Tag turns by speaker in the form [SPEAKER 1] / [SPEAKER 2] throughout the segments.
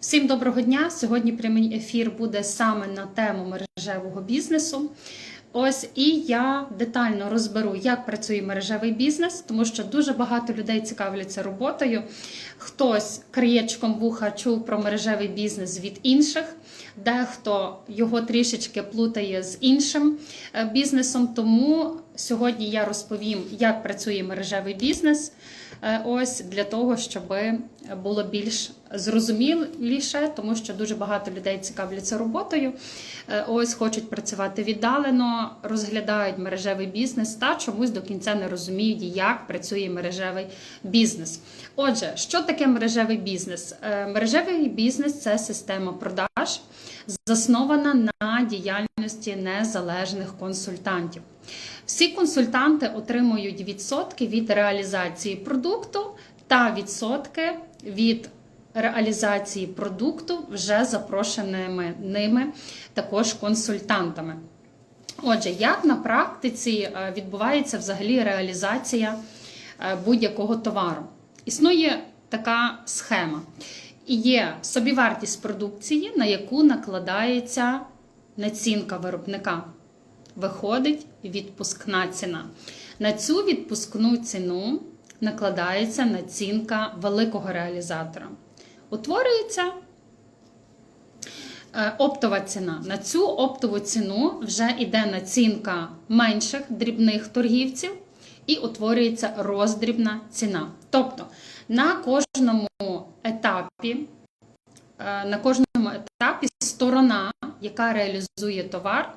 [SPEAKER 1] Всім доброго дня! Сьогодні прямий ефір буде саме на тему мережевого бізнесу. Ось і я детально розберу, як працює мережевий бізнес, тому що дуже багато людей цікавляться роботою. Хтось краєчком вуха чув про мережевий бізнес від інших, дехто його трішечки плутає з іншим е, бізнесом. Тому сьогодні я розповім, як працює мережевий бізнес. Е, Ось для того, щоб було більш зрозуміліше, тому що дуже багато людей цікавляться роботою. Е, Ось хочуть працювати віддалено, розглядають мережевий бізнес та чомусь до кінця не розуміють, як працює мережевий бізнес. Отже, що таке мережевий бізнес? Е, Мережевий бізнес це система продаж, заснована на діяльності незалежних консультантів. Всі консультанти отримують відсотки від реалізації продукту та відсотки від реалізації продукту вже запрошеними ними також консультантами. Отже, як на практиці е, відбувається взагалі реалізація е, будь-якого товару? Існує така схема. І є собівартість продукції, на яку накладається націнка виробника. Виходить відпускна ціна. На цю відпускну ціну накладається націнка великого реалізатора. Утворюється е, оптова ціна. На цю оптову ціну вже йде націнка менших дрібних торгівців і утворюється роздрібна ціна. Тобто на кожному етапі, е, на кожному етапі сторона, яка реалізує товар,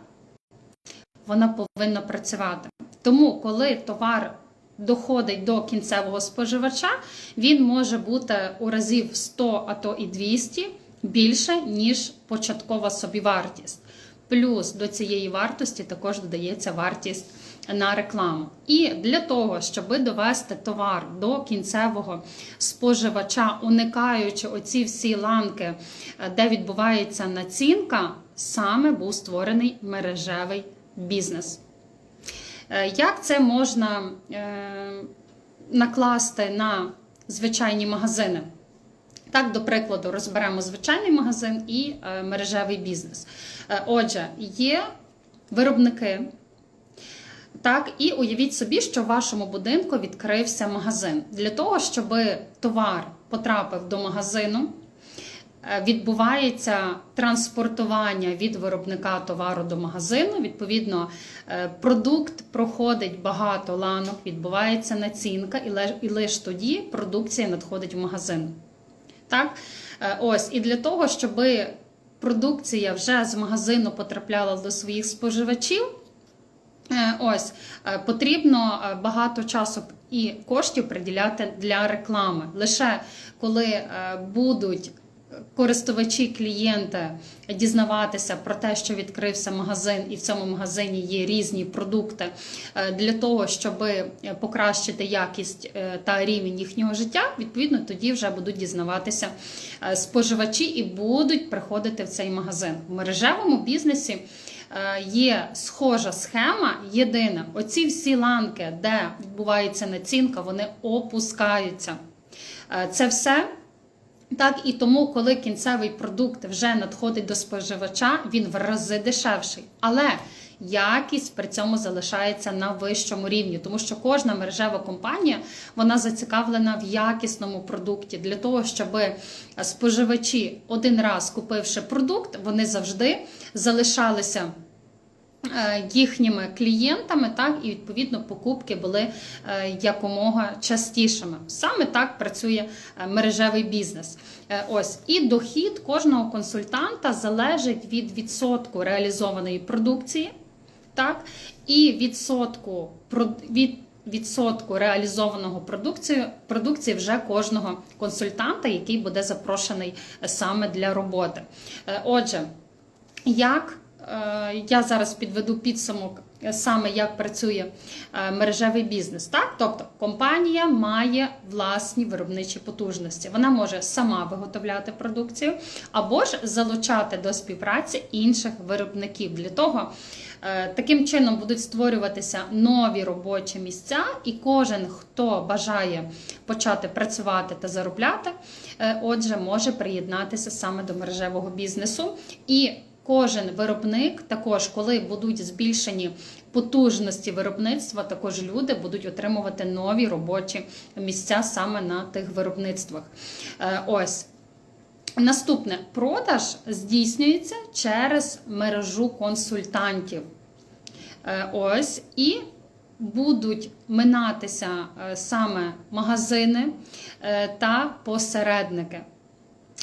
[SPEAKER 1] вона повинна працювати. Тому, коли товар доходить до кінцевого споживача, він може бути у разів 100, а то і 200 більше, ніж початкова собівартість. Плюс до цієї вартості також додається вартість на рекламу. І для того, щоб довести товар до кінцевого споживача, уникаючи оці всі ланки, де відбувається націнка, саме був створений мережевий бізнес. Е, Як це можна е, накласти на звичайні магазини? Так, до прикладу, розберемо звичайний магазин і е, мережевий бізнес. Отже, є виробники. Так, і уявіть собі, що в вашому будинку відкрився магазин. Для того, щоб товар потрапив до магазину, відбувається транспортування від виробника товару до магазину. Відповідно, е, продукт проходить багато ланок, відбувається націнка, і лише тоді продукція надходить в магазин. Так? Е, Ось, і для того, щоб продукція вже з магазину потрапляла до своїх споживачів. Е, Ось е, потрібно е, багато часу і коштів приділяти для реклами. Лише коли е, будуть користувачі, клієнти дізнаватися про те, що відкрився магазин, і в цьому магазині є різні продукти е, для того, щоб покращити якість е, та рівень їхнього життя, відповідно, тоді вже будуть дізнаватися е, споживачі і будуть приходити в цей магазин. В мережевому бізнесі е, є схожа схема. Єдине, оці всі ланки, де відбувається націнка, вони опускаються. Е, Це все. Так, і тому, коли кінцевий продукт вже надходить до споживача, він в рази дешевший. Але якість при цьому залишається на вищому рівні, тому що кожна мережева компанія вона зацікавлена в якісному продукті для того, щоб споживачі один раз купивши продукт, вони завжди залишалися. Е, Їхніми клієнтами, так і відповідно покупки були е, якомога частішими. Саме так працює е, мережевий бізнес. Ось і дохід кожного консультанта залежить від відсотку реалізованої продукції, так і відсотку від відсотку реалізованого продукції, продукції вже кожного консультанта, який буде запрошений саме для роботи. Отже, як я зараз підведу підсумок е, саме як працює е, мережевий бізнес. Так? Тобто компанія має власні виробничі потужності. Вона може сама виготовляти продукцію або ж залучати до співпраці інших виробників. Для того е, таким чином будуть створюватися нові робочі місця, і кожен, хто бажає почати працювати та заробляти, е, отже, може приєднатися саме до мережевого бізнесу. І Кожен виробник, також коли будуть збільшені потужності виробництва, також люди будуть отримувати нові робочі місця саме на тих виробництвах. Е, Ось. Наступне продаж здійснюється через мережу консультантів. Е, Ось і будуть минатися е, саме магазини та посередники.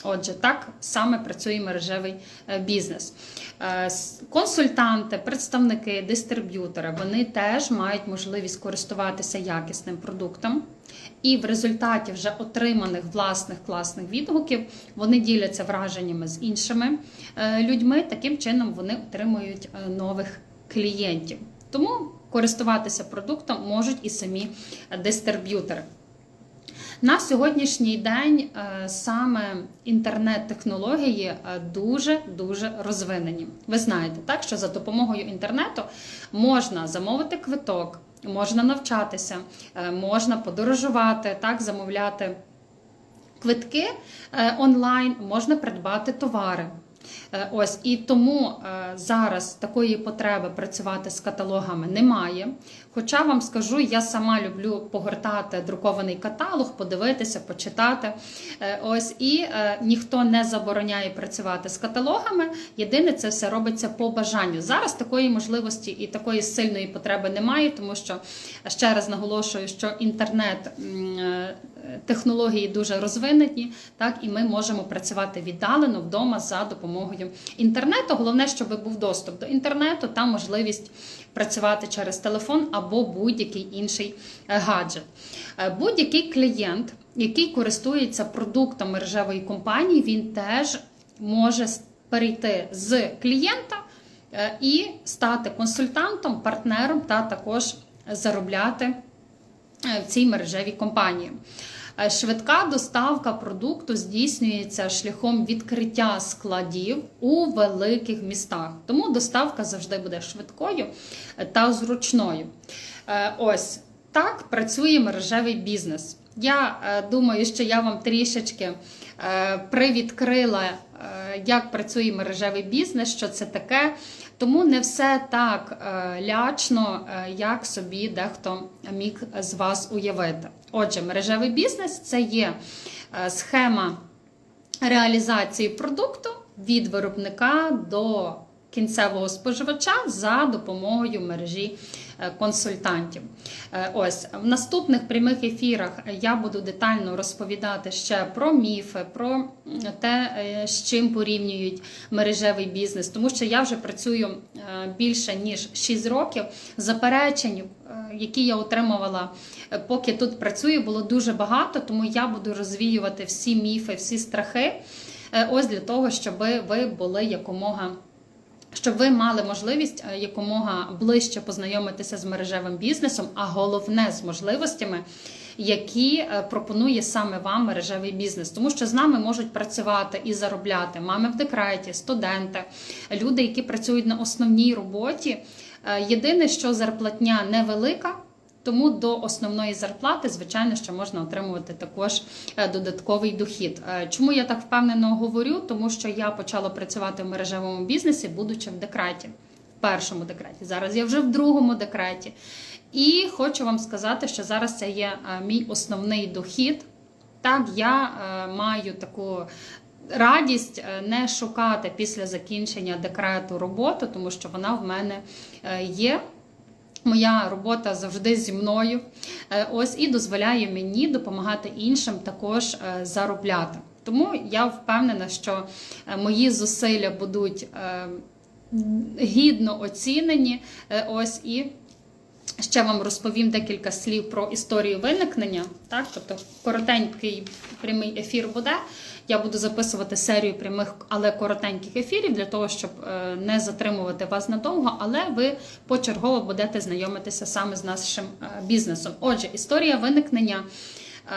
[SPEAKER 1] Отже, так саме працює мережевий е, бізнес. Е, Консультанти, представники, дистриб'ютори вони теж мають можливість користуватися якісним продуктом. І в результаті вже отриманих власних класних відгуків вони діляться враженнями з іншими е, людьми. Таким чином вони отримують нових клієнтів. Тому користуватися продуктом можуть і самі дистриб'ютори. На сьогоднішній день е, саме інтернет-технології е, дуже дуже розвинені. Ви знаєте, так що за допомогою інтернету можна замовити квиток, можна навчатися, е, можна подорожувати, так замовляти квитки е, онлайн, можна придбати товари. Е, Ось і тому е, зараз такої потреби працювати з каталогами немає. Хоча вам скажу, я сама люблю погортати друкований каталог, подивитися, почитати. Е, Ось і ніхто не забороняє працювати з каталогами. Єдине, це все робиться по бажанню. Зараз такої можливості і такої сильної потреби немає, тому що ще раз наголошую, що інтернет. Технології дуже розвинені, так і ми можемо працювати віддалено вдома за допомогою інтернету. Головне, щоб був доступ до інтернету та можливість працювати через телефон або будь-який інший е, гаджет. Е, Будь-який клієнт, який користується продуктом мережевої компанії, він теж може перейти з клієнта е, і стати консультантом, партнером та також заробляти в цій мережевій компанії. Е, Швидка доставка продукту здійснюється шляхом відкриття складів у великих містах. Тому доставка завжди буде швидкою е, та зручною. Е, Ось так працює мережевий бізнес. Я думаю, що я вам трішечки привідкрила, як працює мережевий бізнес, що це таке. Тому не все так е, лячно, е, як собі дехто міг з вас уявити. Отже, мережевий бізнес це є е, схема реалізації продукту від виробника до кінцевого споживача за допомогою мережі консультантів. Е, Ось в наступних прямих ефірах я буду детально розповідати ще про міфи, про те, е, з чим порівнюють мережевий бізнес, тому що я вже працюю е, більше ніж 6 років. Заперечень, е, які я отримувала, е, поки тут працюю, було дуже багато, тому я буду розвіювати всі міфи, всі страхи. е, Ось для того, щоб ви були якомога щоб ви мали можливість е, якомога ближче познайомитися з мережевим бізнесом, а головне з можливостями, які е, пропонує саме вам мережевий бізнес, тому що з нами можуть працювати і заробляти мами в декреті, студенти, люди, які працюють на основній роботі. Е, Єдине, що зарплатня невелика. Тому до основної зарплати, звичайно, що можна отримувати також е, додатковий дохід. Е, Чому я так впевнено говорю? Тому що я почала працювати в мережевому бізнесі, будучи в декреті, в першому декреті. Зараз я вже в другому декреті. І хочу вам сказати, що зараз це є е, мій основний дохід. Так, я маю таку. Радість не шукати після закінчення декрету роботу, тому що вона в мене є. Моя робота завжди зі мною. Е, Ось і дозволяє мені допомагати іншим також е, заробляти. Тому я впевнена, що е, мої зусилля будуть гідно оцінені. Ось і Ще вам розповім декілька слів про історію виникнення. Так, тобто коротенький прямий ефір буде. Я буду записувати серію прямих, але коротеньких ефірів для того, щоб е, не затримувати вас надовго, але ви почергово будете знайомитися саме з нашим е, бізнесом. Отже, історія виникнення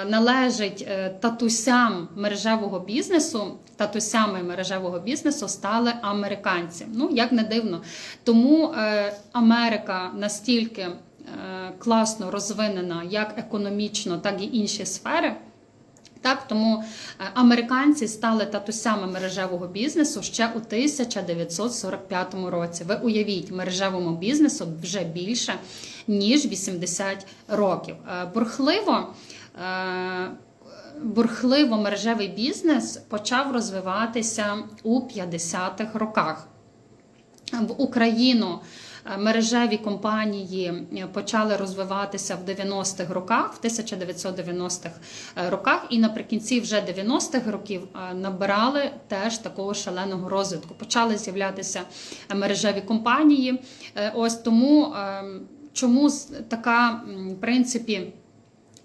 [SPEAKER 1] е, належить татусям мережевого бізнесу. Татусями мережевого бізнесу стали американці. Ну як не дивно. Тому Америка настільки класно розвинена як економічно, так і інші сфери. Так, тому е, американці стали татусями мережевого бізнесу ще у 1945 році. Ви уявіть, мережевому бізнесу вже більше ніж 80 років. Е, Бурхливо. е, Бурхливо мережевий бізнес почав розвиватися у 50-х роках. В Україну е, мережеві компанії е, почали розвиватися в 90-х роках, в 1990-х е, роках, і наприкінці вже 90-х років е, набирали теж такого шаленого розвитку. Почали з'являтися е, мережеві компанії. Е, Ось тому е, чому така, в принципі,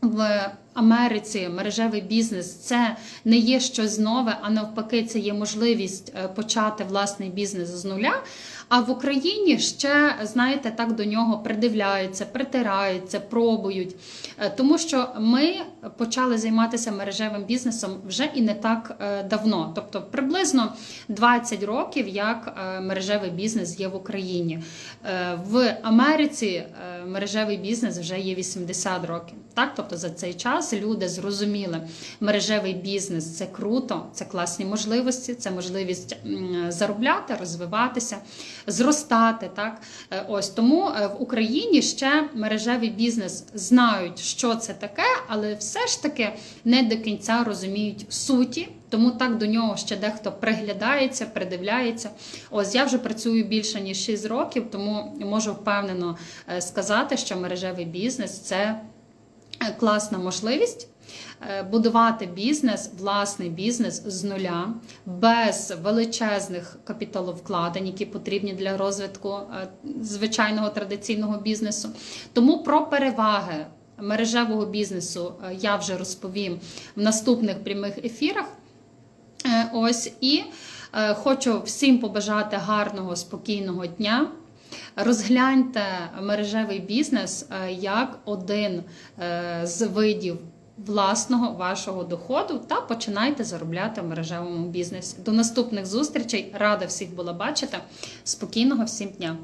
[SPEAKER 1] в Америці мережевий бізнес це не є щось нове, а навпаки, це є можливість е, почати власний бізнес з нуля. А в Україні ще, знаєте, так до нього придивляються, притираються, пробують. Е, Тому що ми почали займатися мережевим бізнесом вже і не так е, давно. Тобто приблизно 20 років, як е, мережевий бізнес є в Україні. В Америці мережевий бізнес вже є 80 років. Так, тобто за цей час люди зрозуміли, мережевий бізнес це круто, це класні можливості, це можливість заробляти, розвиватися, зростати. Так, Е, ось тому е, в Україні ще мережевий бізнес знають, що це таке, але все ж таки не до кінця розуміють суті. Тому так до нього ще дехто приглядається, придивляється. Ось я вже працюю більше ніж 6 років, тому можу впевнено е, сказати, що мережевий бізнес це класна можливість. Е, Будувати бізнес, власний бізнес з нуля, без величезних капіталовкладень, які потрібні для розвитку е, звичайного традиційного бізнесу. Тому про переваги мережевого бізнесу е, я вже розповім в наступних прямих ефірах. Ось і хочу всім побажати гарного, спокійного дня. Розгляньте мережевий бізнес як один з видів власного вашого доходу та починайте заробляти в мережевому бізнесі. До наступних зустрічей. Рада всіх була бачити. Спокійного всім дня!